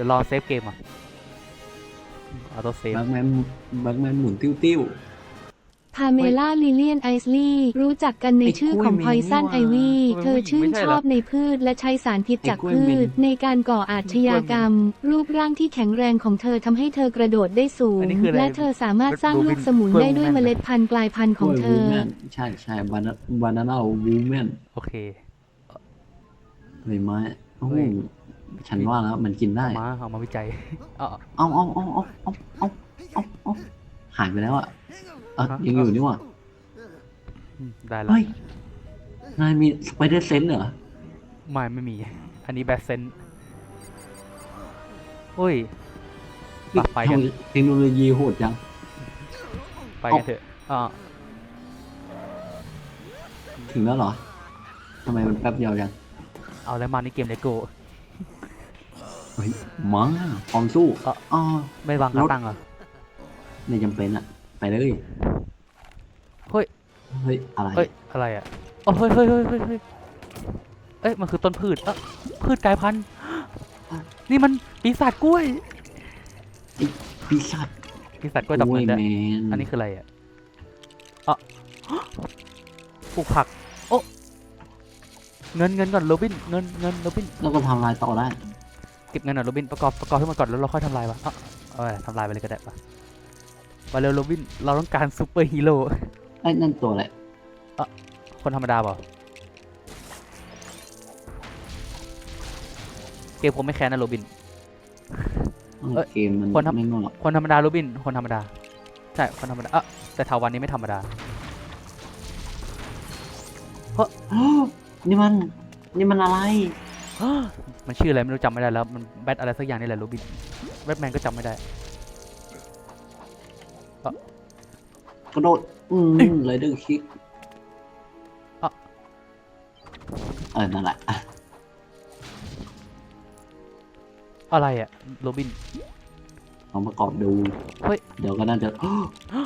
ดี๋ยวรอเซฟเกมอะออโต้เซฟแบ็กแมนแบ็กแมนหมุนติ้วติ้วพาเมล่าลิเลียนไอซ์ลีรู้จักกันในไอ้ชื่อกล้วยของเมพอยซันนี่ไอหว่าวีทำไมเธอผู้หญิงชื่นไม่ใช่ชเหรออบในพืชและใช้สารพิษจากไอ้กล้วยพืเมนชในการก่ออาชญากรรม รูปร่างที่แข็งแรงของเธอทำให้เธอกระโดดได้สูงอันนี้คืออะไรและเธอสามารถสร้างลูกสมุนกล้วยได้ด้วยวูแมนเมล็ดพันธุ์กลายพันธุ์ของเธอวูแมนใช่ใช่บานาบานาน่าวูแมนโอเคใบไม้โอ้โหเฮ้ย ฉันว่าแล้วมันกินได้ เอามาเอามาวิจัยเอาเอาเอาเอาเอาเอาเอาเอาเอาหายไปแล้วอะเอะฮะยังอยู่นี่หว่าอืมได้แล้วเฮ้ย นายมีสไปเดอร์เซนเหรอ ไม่ไม่มี อันนี้แบทเซนโอ้ยปะไปกัน เทคโนโลยีโหดจัง ไปกันเถอะอ่าถึงแล้วเหรอ ทำไมมันแป๊บเดียวจัง เอาแล้วมาในเกมเลโก้เฮ้ยมาพร้อมสู้เอ่ออ๋อไม่วางรขาถตั้งเหรอ ไม่จำเป็นอะไปเลยเฮ้ย เฮ้ยอะไรเอ้ย อะไรอะโอ้เฮ้ยเฮ้ยเฮ้ยเฮ้ยเฮ้ยเอ้ย มันคือต้นพืชเอ้อพืชกลายพันธุ์ นี่มันปีศาจกล้วย ปีศาจปีศาจกล้วยดอกกล้เงิวยนด้วยแมนอันนี้คืออะไรอะอะปลูกผัก โอ้ เงินเงินก่อนโรบิน เงินเงินโรบิน แล้วก็ทำลายต่อได้ เก็บเงินหน่อยโรบินประกอบประกอบให้หมดก่อนแล้วเราค่อยทำลายวะอะเอาไปทำลายไปเลยก็ได้ปะมาเร็วโรบินเราต้องการซูเปอร์ฮีโร่ไอ้นั่นตัวอะไรคนธรรมดาเปล่าเกมผมไม่แค้นนะโรบิน เอ้ยเกมมันคนทำ ไม่งอกคนธรรมดาโรบิน คนธรรมดา ใช่ คนธรรมดาเอะแต่ทาวันนี้ไม่ธรรมดา นี่มัน นี่มันอะไร มันชื่ออะไรไม่รู้จำไม่ได้แล้ว มันแบทอะไรสักอย่างนี่แหละโรบิน แบทแมนก็จำไม่ได้กระโดด อืมไรเดอร์คิกอะ เออ นั่นแหละอะอะไรอะโรบิน ลองประกอบดู เฮ้ย เดี๋ยวก็น่าจะ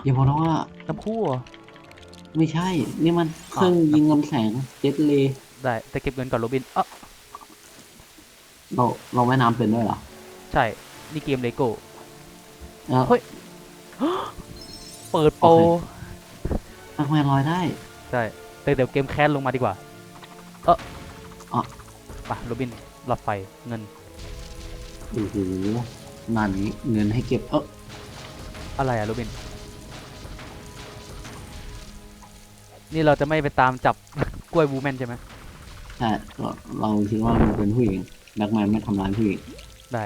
อย่าบอกนะว่า น้ำคู่เหรอ ไม่ใช่ นี่มันเครื่องอะยิงลำแสงเจ็ตเลย์ได้แต่เก็บเงินก่อนโรบินเอะ เราเราว่ายน้ำเป็นด้วยเหรอใช่ นี่เกมเลโก้ เออเฮ้ย เปิดโปรโอเคแบ็คแมนลอยได้ ใช่แต่เดี๋ยวเกมแคสลงมาดีกว่า เอออะไปโรบินหลอดไฟเงินโอ้โหงานนี้เงินให้เก็บเอออะไรอะโรบิน นี่เราจะไม่ไปตามจับ กล้วยวูแมนใช่ไหม ใช่เราเราคิดว่ามันเป็นผู้หญิง แบ็คแมนไม่ทำร้ายผู้หญิงได้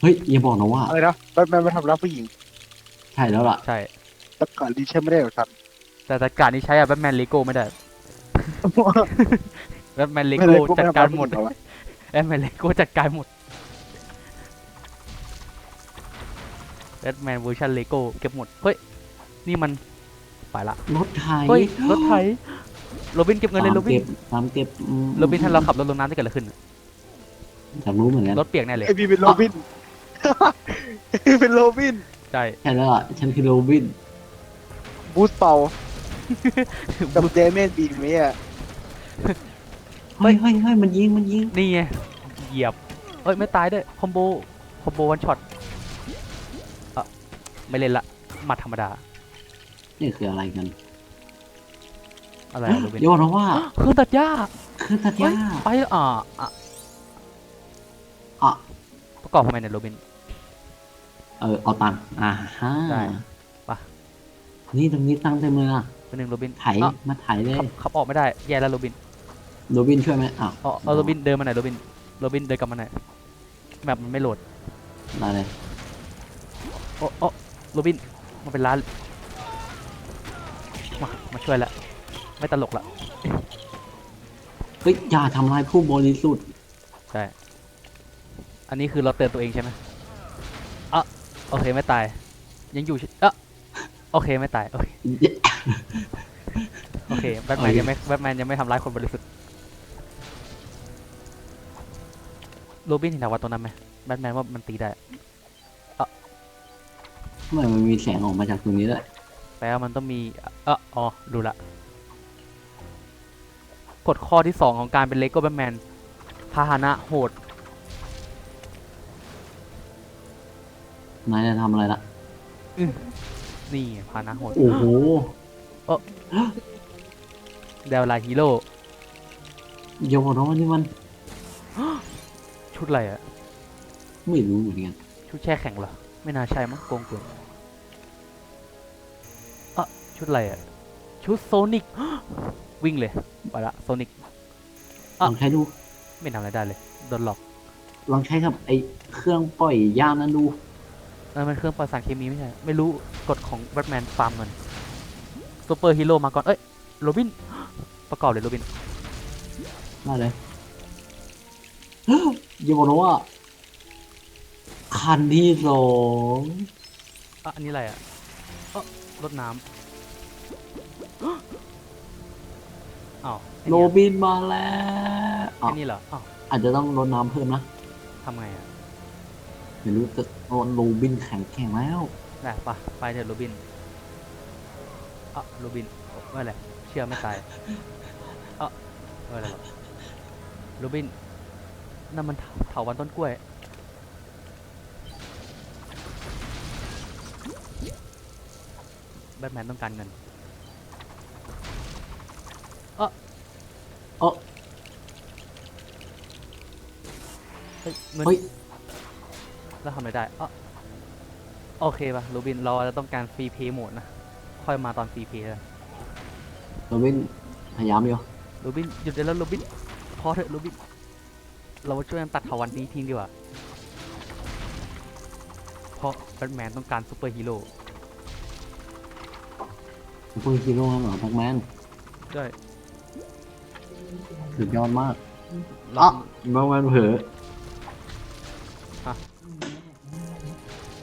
เฮ้ยอย่าบอกนะว่า อะไรนะแบทแมนมาทำร้ายผู้หญิงใช่แล้วล่ะ ใช่ แต่ก่อนดีใช่ไม่ได้หรอกครับแต่จัดการนี้ใช้อะแบทแมนเลโก้ไม่ได้แบทแมนเลไม่โก้เลยพวกจัดไม่ทำการร้ายหมดผู้ญิงเหรอวะแบทแมนเลโก้จัดการหมดแบทแมนเวอร์ชันเลโก้เก็บหมด เฮ้ย นี่มันไปละ รถไถเฮ้ย รถไถโรบินเก็บเงินเลยโรบิเก็นบตามเก็บอืมโรบินถ้าเราขับรถลงน้ำจะเกิดอะไรขึ้นอ ยากรู้เหมือนกันรถเปียกแน่เลยไอบีเป็นโรบิน เป็นโรบิน ใช่ใช่แล้วล่ะฉันคือโรบิน บูสเป่ากับเดเมนบีมเนี่ยเฮ้ยเฮ้ยเฮ้ยมันยิงมันยิงนี่ไงเหยียบเอ้ยไม่ตายด้วยคอมโบคอมโบวันช็อตอะไม่เล่นละหมัดธรรมดา นี่คืออะไรกันอะไรอะโรบินอย่าบอกนะว่าเครื่องตัดหญ้าคือตัดหเฮ้ยญ้าไปอะอะอะ ประกอบทำไมเนี่ยโรบิน เออเอาตังค์อ่าฮะได้ไป นี่ตรงนี้ตังค์เต็มเลยอะเป็นหนึ่งโรบินไถอะมาไถเลยขับขับออกไม่ได้ แย่แล้วโรบินโรบินช่วยไหมอ้าวเอาเอาโรบินเดินมาหน่อยโรบิน โรบินเดินกลับมาหน่อยแมปมันไม่โหลด ได้เลยโอ้โอ้โรบินมาเป็นร้านมามาช่วยละ ไม่ตลกละ เฮ้ยอย่าทำลายผู้บริสุทธิ์ใช่ อันนี้คือเราเตือนตัวเองใช่ไหมอะโอเคไม่ตาย ยังอยู่ใช่อะโอเคไม่ตาย โอเคโอเคแบทแมนโอเคยังไม่แบทแมนยังไม่ทำร้ายคนบริสุทธิ์โรบินเห็นถามว่าตรงนั้นไหมแบทแมนว่ามันตีได้ทำไมมันมีแสงออกมาจากตรงนี้ด้วยแปลว่ามันต้องมีเอออ๋อดูละกฎข้อที่สองของการเป็นเลโก้แบทแมนพาหนะโหด นายจะทำอะไรละนี่ไงพานะโหดโอ้โหเดวลาฮีโร่อย่าบอกนะว่านี่มันชุดอะไรอะไม่รู้เหมือนกันชุดแช่แข็งเหรอ ไม่น่าใช่มั้งโกงเกินเอะชุดอะไรอะชุดโซนิกวิ่งเลยไปละโซนิกลองใช้ดู ไม่ทำอะไรได้เลยโดนหลอกลองใช้กับไอ้เครื่องปล่อยย่ามนั้นดู นั่นมันเครื่องปล่อยสารเคมีไม่ใช่ ไม่รู้กฎของแบทแมนฟาร์มเงินซูเปอร์ฮีโร่มาก่อน เอ้ย โรบิน ประกอบเลยโรบินได้เลยอย่าบอกนะว่า คันที่สองอะอันนี้อะไรอะเออรดน้ำอ้าวไอ้โรเนี่ยบินมาแล้วอ้าไอ้วนี่เหรออ้าวอาจจะต้องลดน้ำเพิ่มนะ ทำไงอะ ไม่รู้แต่โรบินแข็งแข็งแล้วได้ปะไปเถอะโรบินอะโรบินไม่เป็นไรเชื่อไม่ตายอะไม่เป็นไรหรอกโรบินนั่นมันเถาเถาวันต้นกล้วยแบทแมนต้องการเงินเออเฮ้ยเงินเฮ้ย แล้วทำอะไรได้อะโอเคป่ะโรบินเราอาจจะต้องการฟรีเพย์โหมดนะ ค่อยมาตอนฟรีเพย์แล้วโรบินพยายามอยู่โรบินหยุดได้แล้วโรบินพอเถอะโรบิน เรามาช่วยกันตัดเถาวันนี้ทิ้งดีกว่า เพราะแบทแมนต้องการซูเปอร์ฮีโร่ซูเปอร์ฮีโร่เหรอแบ็กแมนด้วยสุดยอดมากเรา อะแบ็กแมนเผลอ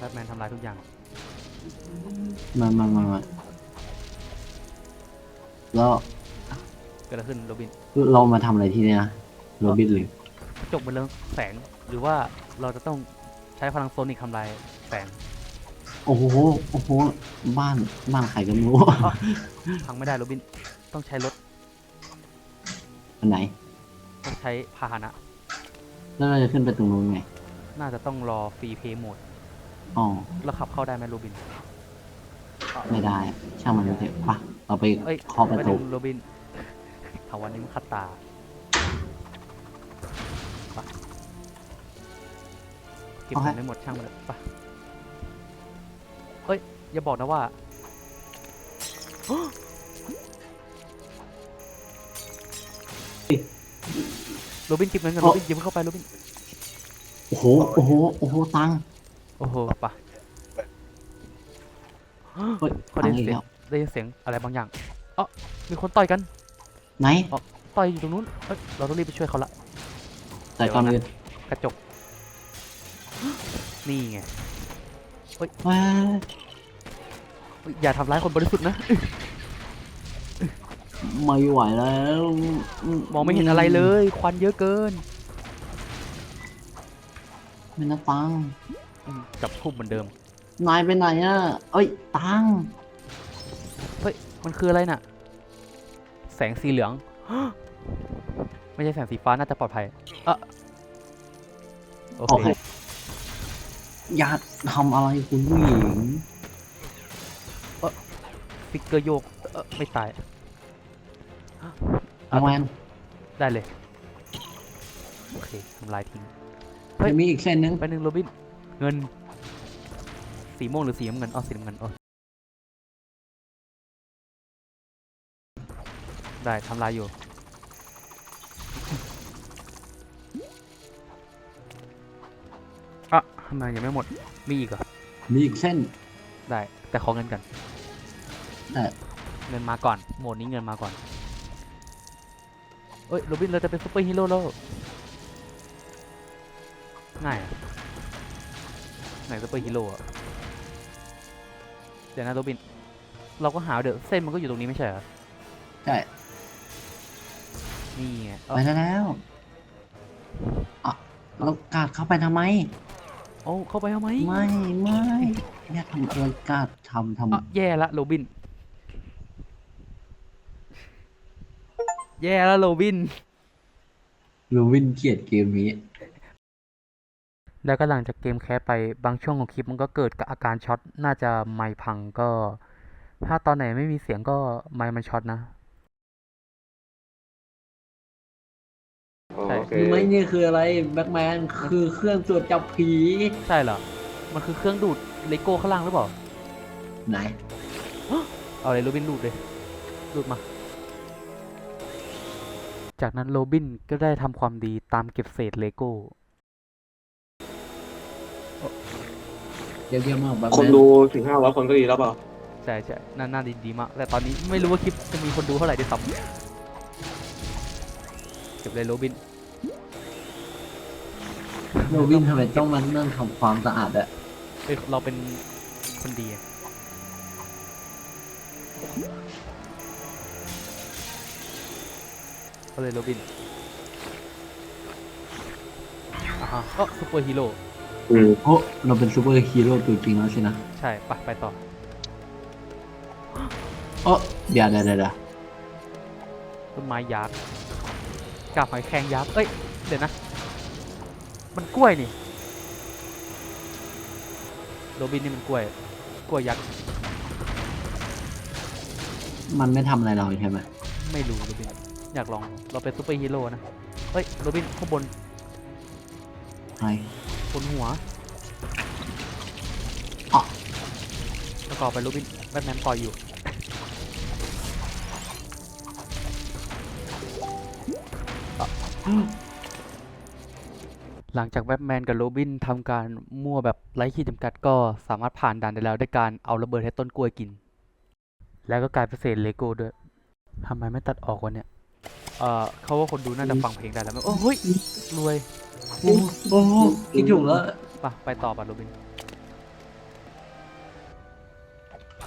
ทแมนทำลายทุกอย่าง มามามามาแล้วเกิดอะไรขึ้นโรบินเรามาทำอะไรที่นี่นะโรบินหรือจบเป็นเรื่องแสง หรือว่าเราจะต้องใช้พลังโซนิกทำลายแสงโอ้โหโอ้โหบ้านบ้านใครกันรู้ พังไม่ได้โรบิน ต้องใช้รถ อันไหน ต้องใช้พาหนะ แล้วเราจะขึ้นไปตรงนู้นไง น่าจะต้องรอฟรีเพย์โหมด อ๋อแล้วขับเข้าได้ไหมโรบินไม่ได้ ช่างมันเถอะปะเราไปเอ้ยเคาะประไม่ตูถึงโรบินถาวันนี้มันขัดตาไปเก็บของไม่หมดช่างมันเลยไปเอ้ย อย่าบอกนะว่า โรบินเก็บเงินกันโรบินอย่าเพิ่งเข้าไปโรบิน โอ้โห โอ้โห โอ้โห ตังค์ โอ้โหไปะเฮ้ยเขาตัได้งยิค์นอีกเสียงแล้วได้ยินเสียงอะไรบางอย่างเอ๋อมีคนต่อยกันไหนต่อยอยู่ตรงนู้นเอ้ยเราต้องรีบไปช่วยเขาละ แต่ก่อนอื่นกระจก นี่ไงเว้ยเฮ้ยอย่าทำร้ายคนบริสุทธิ์นะ ไม่ไหวแล้วมองไม่เห็นอะไรเลย ควันเยอะเกิน ไม่นะตังค์อืม จับทุ่มเหมือนเดิม นายไปไหนอะ เอ้ย ตังค์มันคืออะไรน่ะ แสงสีเหลือง ไม่ใช่แสงสีฟ้าน่าจะปลอดภัยเอะโอโอเคเค อย่าทำอะไรคุณผู้หญิงฟิกเกอร์โยกเอ่อไม่ตายแบ็กแมนได้เลย โอเคทำลายทิ้งเฮ้ยยังมีอีกเส้นนึงไปหนึ่งโรบิน เงิน สีม่วงหรือสีน้ำเงินอ๋อสีน้ำเงินอ๋อได้ทำลายอยู่ อะทำไมยังไม่หมด มีอีกเหรอ มีอีกเส้น ได้ แต่ขอเงินกันได้เงินมาก่อน โหมดนี้เงินมาก่อน เอ้ยโรบินเราจะเป็นซูเปอร์ฮีโร่แล้ว ง่ายอะไหนซูเปอร์ฮีโร่อะเดี๋ยวนะโรบิน เราก็หาเดี๋ยวเส้นมันก็อยู่ตรงนี้ไม่ใช่เหรอ ใช่นี่ไงไปได้แล้วอะเรากาดเข้าไปทำไมโอ้าเข้าไปทำไมไม่ไม่อย่าทำอะไรกาดทำทอะแย่ละโรบิน แย่ละโรบินำลูวินเกลียดเกมนี้ แล้วก็หลังจากเกมแคสไปบางช่วงของคลิปมันก็เกิดกับอาการช็อตน่าจะไมค์พังก็ ถ้าตอนไหนไม่มีเสียงก็ไมค์มันช็อตนะอ๋อใช่โอเคไม่นี่คืออะไรแบ็กแมนคือเครื่องตรวจจับผีใช่เหรอ มันคือเครื่องดูดเลโก้ข้างล่างหรือเปล่า ไหน เอาเลยโรบินดูดเลย ดูดมา จากนั้นโรบินก็ได้ทำความดีตามเก็บเศษเลโก้ เยี่ยมๆมากแบ็กคนแมนดูถึงห้าร้อยคนก็ดีแล้วเปล่าใช่ใช่น่าน่าดีดีมาก แต่ตอนนี้ไม่รู้ว่าคลิปจะมีคนดูเท่าไหร่ด้วยซ้ำเก็บเลยโรบิน โรบินทำไมต้องมานั่งทำความสะอาดอะเอ้ยเราเป็นคนดีอะก็เลยโรบินอ่าฮะก็ซูเปอร์ฮีโร่ อืมโอ้เราเป็นซูเปอร์ฮีโร่ตัวจริงแล้วสินะใช่ไปไปต่อ โอ้เดี๋ยวเดี๋ยวเดี๋ยวเดี๋ยวต้นไม้ยักษ์กาบหอยแครงยักษ์เอ้ย เดี๋ยวนะ มันกล้วยนี่โรบินนี่มันกล้วย กล้วยยักษ์ มันไม่ทำอะไรเราใช่ไหมไม่รู้โรบิน อยากลอง เราเป็นซูเปอร์ฮีโร่นะเฮ้ย โรบินข้างบน ใช่ บนหัวอ๋อแล้วก็ไปโรบินแบทแมนต่อยอยู่ หลังจากแบทแมนกับโรบินทำการมั่วแบบไร้ขีดจำกัดก็สามารถผ่านด่านได้แล้วด้วยการเอาระเบิดให้ต้นกล้วยกิน แล้วก็กลายเป็นเศษเลโก้ด้วยทำไมไม่ตัดออกวะเนี่ย เอ่อเขาว่าคนดูน่าจะฟังเพลงได้แล้วมั้ยโอ้เฮ้ยรวย โอ้โอ้คิดถูกแล้วไปะไปต่อป่ะโรบิน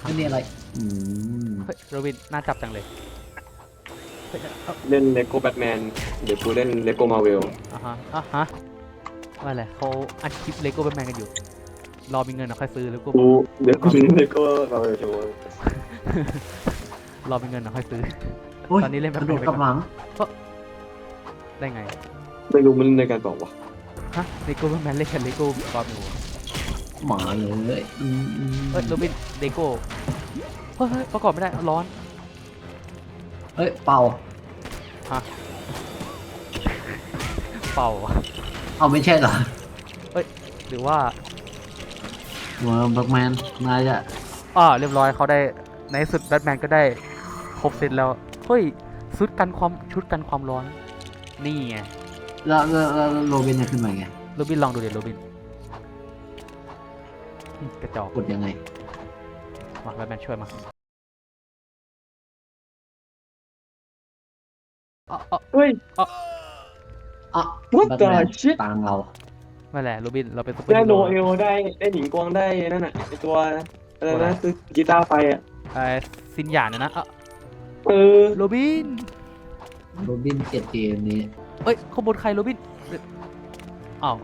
ไม่นี่อะไรอืมเฮ้ยโรบินน่าจับจังเลยเฮ้ยเอ้าเล่นเลโก้แบทแมนเดี๋ยวกูเล่นเลโก้มาเวลอะฮะอะฮะว่าอะไรเขาอัดคลิปเลโก้แบทแมนกันอยู่ รอมีเงินเราค่อยซื้อเลโก้กูเดี๋ยวกูเล่นเลโก้มาเวลโชว์รอมีเงินเราค่อยซื้อ โอ้ยตอนนี้เล่นแบ็กคระแมโดนดไปกก่อนระหมังได้ไง ไม่รู้มันในการบอกว่าฮะเลโก้แบทแมนเล่นกับเลโก้บอลหนูหมาเลยอืมอืมเฮ้ยโรบินเลโก้เฮ้ยเฮ้ยประกอบไม่ได้ร้อนเฮ้ยเป่าเป่าอะเอาไม่ใช่เหรอหรือว่าเวอร์แบ็กแมนนายจะอ่าเรียบร้อยเขาได้ในที่สุดแบทแมนก็ได้ครบเซตแล้วเฮ้ยชุดกันความชุดกันความร้อน นี่ไง แล้วแล้วแล้วโรบินจะขึ้นมาไงโรบินลองดูเดี๋ยวโรบินอืมกระจอกกดยังไงมาแบทแมนช่วยมาอ๋ออ๋อ เฮ้ย อะ What แบ็ก the แมน shit ตามเราไม่แหละโรบินเราเป็นซุปเปอร์ได้ฮีโนโร่เอลได้ได้หนิงกวางได้นั่นน่ะไอตัวอะไรนะคือกีตาร์ไฟอะไอ้ซินหยานนะนะอะเออโรบินโรบินเกลียดเกมนี้ เอ้ยข้างบนใครโรบินเอ้ยอ้าว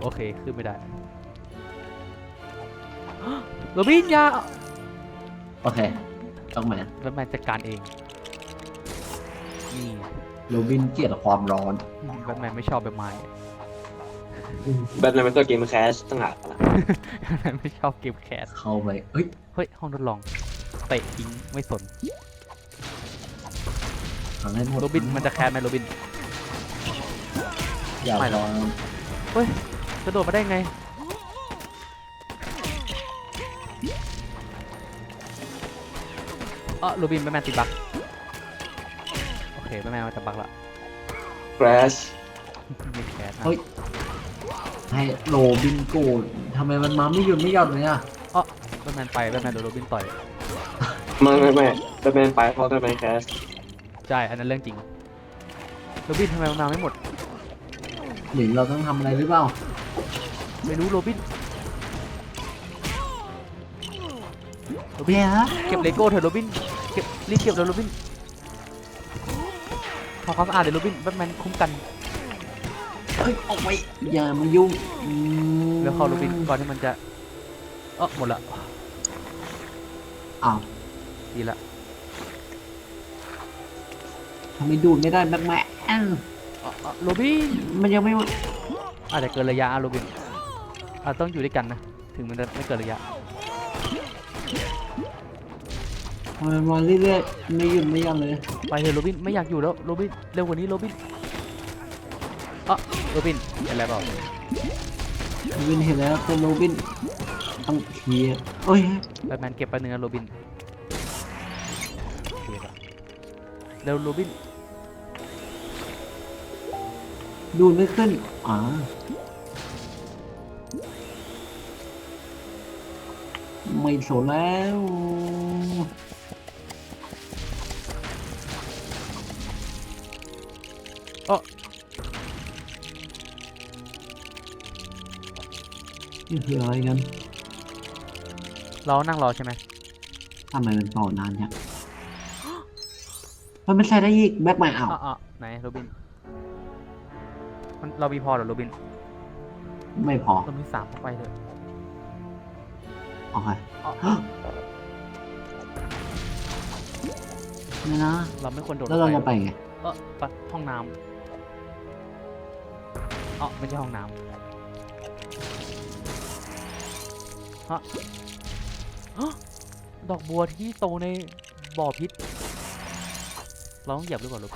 โอเคขึ้นไม่ได้โรบินอยาโอเค ต้องแมนแบทแมนจัดการเองนี่โรบินเกลียดความร้อน แบทแมนไม่ชอบแบบไม้แบทแมนเป็นตัวเกมแคชต่างหากล่ะแบทแมนไม่ชอบเกมแคสเข้าไปเฮ้ย เฮ้ยห้องทดลองเตะทิ้งไม่สนทำให้หมดโรบินมันจะแคสไหมโรบิน อย่าไม่หรลอกองเฮ้ยกระโดดมาได้ไงอ๋อโรบินแบทแมนติดบักโอเคแบทแมนมันจะบักละแครชไม่แคสนะเฮ้ย ให้โรบินโกรธทำไมมันมาไม่หยุดไม่หย่อนเลยอะอ๋อแบทแมนไปแบทแมนโดนโรบินต่อย ไม่ไม่ไม่แบทแมนไปเพราะแบทแมนแคชใช่ อันนั้นเรื่องจริงโรบินทำไมมันมาไม่หมด หรือเราต้องทำอะไรหรือเปล่าไม่รู้โรบินโรบินเนี่ยฮะเก็บเลโก้เถอะโรบินเก็บรีบเก็บเลยโรบินทำความสะอาดเดี๋ยวโรบินแบทแมนคุ้มกันเฮ้ยออกไปอย่ามายุ่งอืมแล้วเข้าโรบินก่อนที่มันจะเออหมดละอ้าวดีละทำไมดูดไม่ได้แบ็คแมนอ๋ออ๋อ โรบินมันยังไม่หมดอาจจะเกินระยะอะโรบินอาจต้องอยู่ด้วยกันนะ ถึงมันจะไม่เกิดระยะทำไมมาเรื่อยๆไม่หยุดไม่หยั้งเลย ไปเถอะโรบินไม่อยากอยู่แล้วโรบินเร็วกว่านี้โรบินอะโรบินเป็นอะไรเปล่าโรบินเห็นแล้วเป็นโรบินต้องเคลียร์โอ้ยแบทแมนเก็บไปหนึ่งนะโรบินเคลียร์ก่อนเร็วโรบิน ดูดไม่ขึ้นอ่าไม่สนแล้วเอ้อนี่คืออะไรกันเรานั่งรอใช่ไหมทำไมมันต่อนานเนี่ยมันไม่ใช่ได้อีก แบ็คไมเอาอะอะไหนโรบิน มันเรามีพอเหรอโรบินไม่พอเรามีสามเข้าไปเถอะโอเคอะนี่นะ เราไม่ควรโดดแล้วเราลจะงไปไปไงเออไปห้องน้ำอ๋อไม่ใช่ห้องน้ำฮะฮะดอกบัวที่โตในบ่อพิษ เราต้องเหยียบหรือเปล่าลูก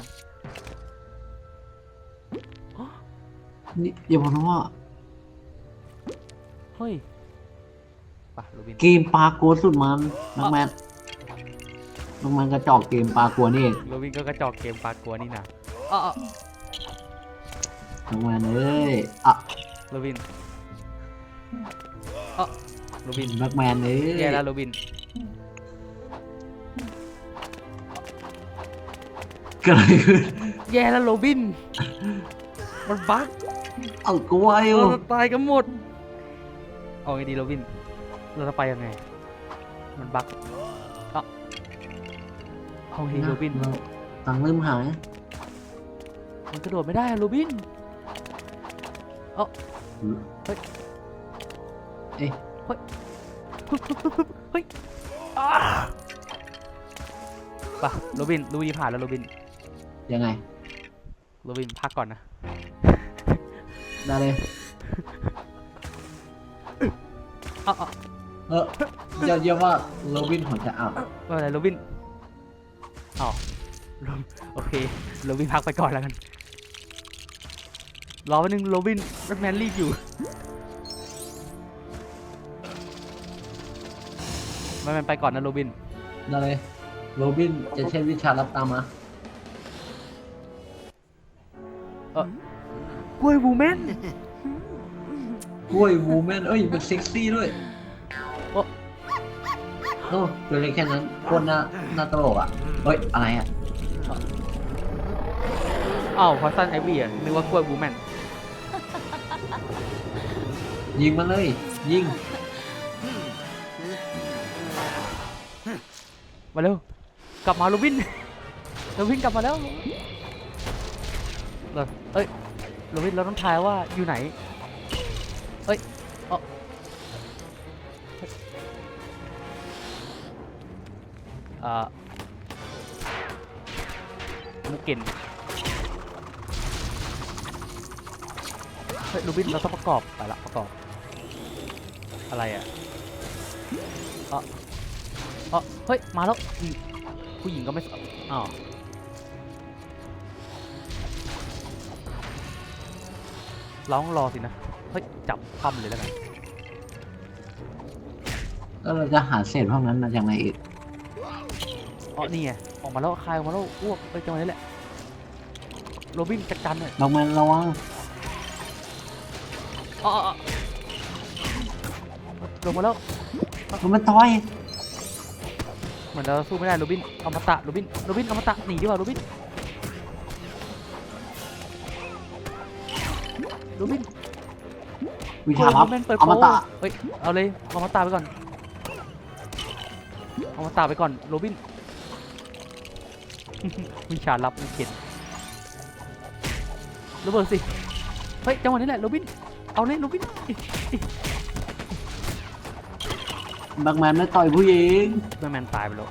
นี่อย่าบอกนะว่าเฮ้ยไปลูบินเกมปลากัวสุดมันแบ็คแมนแบ็คแมนกระจอกเกมปลากัวนี่เองลูบินก็กระจอกเกมปลากลัวนี่นะอ๋อแบ็คแมนเอ้ยอะลูบินอ๋อลูบินแบ็คแมนเอ้ยแย่แล้วลูบินเกิดอะไรขึ้นแย่แล้วโรบิน มันบั๊ก เอากลัวอยู่เราจะตายกันหมด เอาไงดีโรบิน เราจะไปยังไง มันบั๊กเอะเอาไงดีโรบิน เราตังค์เริ่มหายมันกระโดดไม่ได้อะโรบิน เอ๊ะเฮ้ยอ้าไปะโรบินลูบีผ่านแล้วโรบิน ยังไง โรบินพักก่อนนะ ได้เลย เอาเอาเออจะเรียกว่าโรบินหัวจะอับไม่เป็นไรโรบินอ๋อโรโอเคโรบินพักไปก่อนแล้วกัน รอแป๊บนึงโรบินแบทแมนรีบอยู่แบทแมนไปก่อนนะโรบิน ได้เลยโรบินจะใช้วิชารับตามมา กล้วยวูแมนกล้วยวูแมนเอ้ยมันเซ็กซี่ด้วยโอ้โอ้ตัวเล็กแค่นั้นโคตรน่าน่าตลกอะเฮ้ยอะไรอะอ้าวพอสันไอวี่อะนึกว่ากล้วยวูแมนยิงมันเลย ยิง มาเร็ว กลับมาโรบินโรบินกลับมาแล้วเราเอ้ย โรบินเราต้องทายว่าอยู่ไหนเอ้ยเออเอ่อมุกเกนเฮ้ยโรบินเราต้องประกอบไปละประกอบ อะไรอะเออเออเฮ้ย มาแล้ว ผู้หญิงก็ไม่อ้าว ร้องรอสินะเฮ้ยจับคว่ำเลยแล้วกันแล้วเราจะหาเศษพวกนั้นมาจากไหนอีกอ๋อนี่ไงออกมาแล้วคายออกมาแล้วอ้วกไปจังหวะนี้แหละโรบินจัดการหน่อยดอกแมนระวังอ๋ออ๋ออ๋อลงมาแล้วมันต่อยเหมือนเราสู้ไม่ได้โรบินเอามาตะโรบินโรบินเอามาตะหนีดีกว่าโรบิน โรบินวิชาลับโรแมนเปิดเอามาตะโปรเฮ้ยเอาเลยเอามาตะไปก่อนเอามาตะไปก่อนโรบินวิชาลับไม่เข็ดระเบิดสิเฮ้ยจังหวะนี้แหละโรบินเอาเลยโรบินแบ็คแมนไม่ต่อยผู้หญิงแบทแมนตายไปแล้ว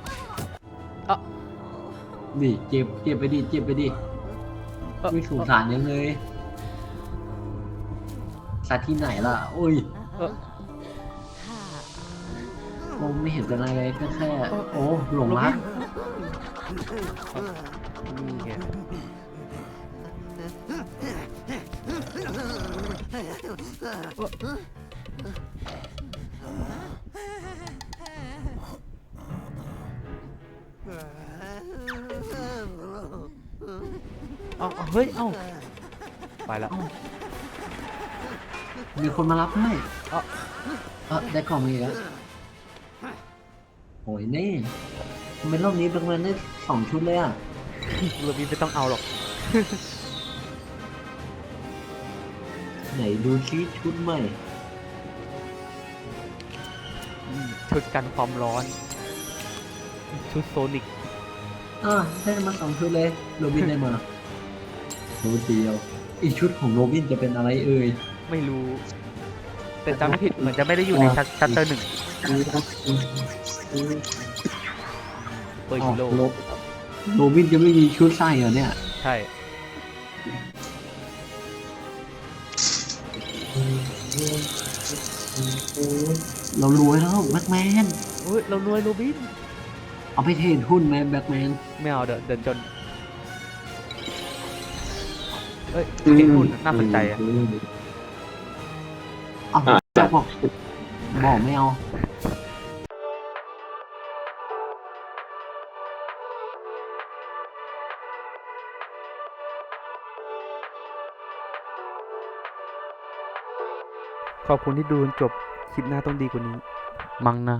ดิเจ็บเจ็บไปดิเจ็บไปดิเอ่อไม่สงสารยังเลย สัตว์ที่ไหนล่ะโอ้ยเเออผมไม่เห็นเป็นอะไรเลยก็แค่ โอ้หลงรักนี่ไงเอาเอาเฮ้ย เอ้าไปแล้ว มีคนมารับให้เอ้าเออได้ของมาอีกแล้วโอ้ยนี่ทำไมรอบนี้แบงค์แมนได้สองชุดเลยอะโรบินไม่ต้องเอาหรอก ไหนดูซิชุดใหม่อืมชุดกันความร้อน ชุดโซนิกอ่าได้มาสองชุดเลย โรบินได้มาโรบินเดียว อีกชุดของโรบินจะเป็นอะไรเอ่ย ไม่รู้ แต่จำไม่ผิดเหมือนจะไม่ได้อยู่ในชัตชัตเตอร์หนึ่งเปิดอ้าฮีวโร่โรโรบินจะไม่มีชุดใส่เหรอเนี่ย ใช่เรารวยแล้วแบ็กแมนเฮ้ยเรารวยโรบิน เอาไปเทรดหุ้นไหมแบ็กแมน ไม่เอาเดินเดินจนเอ้ยเห็นหุ่นน่าสนใจอะ เอาจะบอกบอกไม่เอาขอบคุณที่ดูจนจบ คลิปหน้าต้องดีกว่านี้ มั้งนะ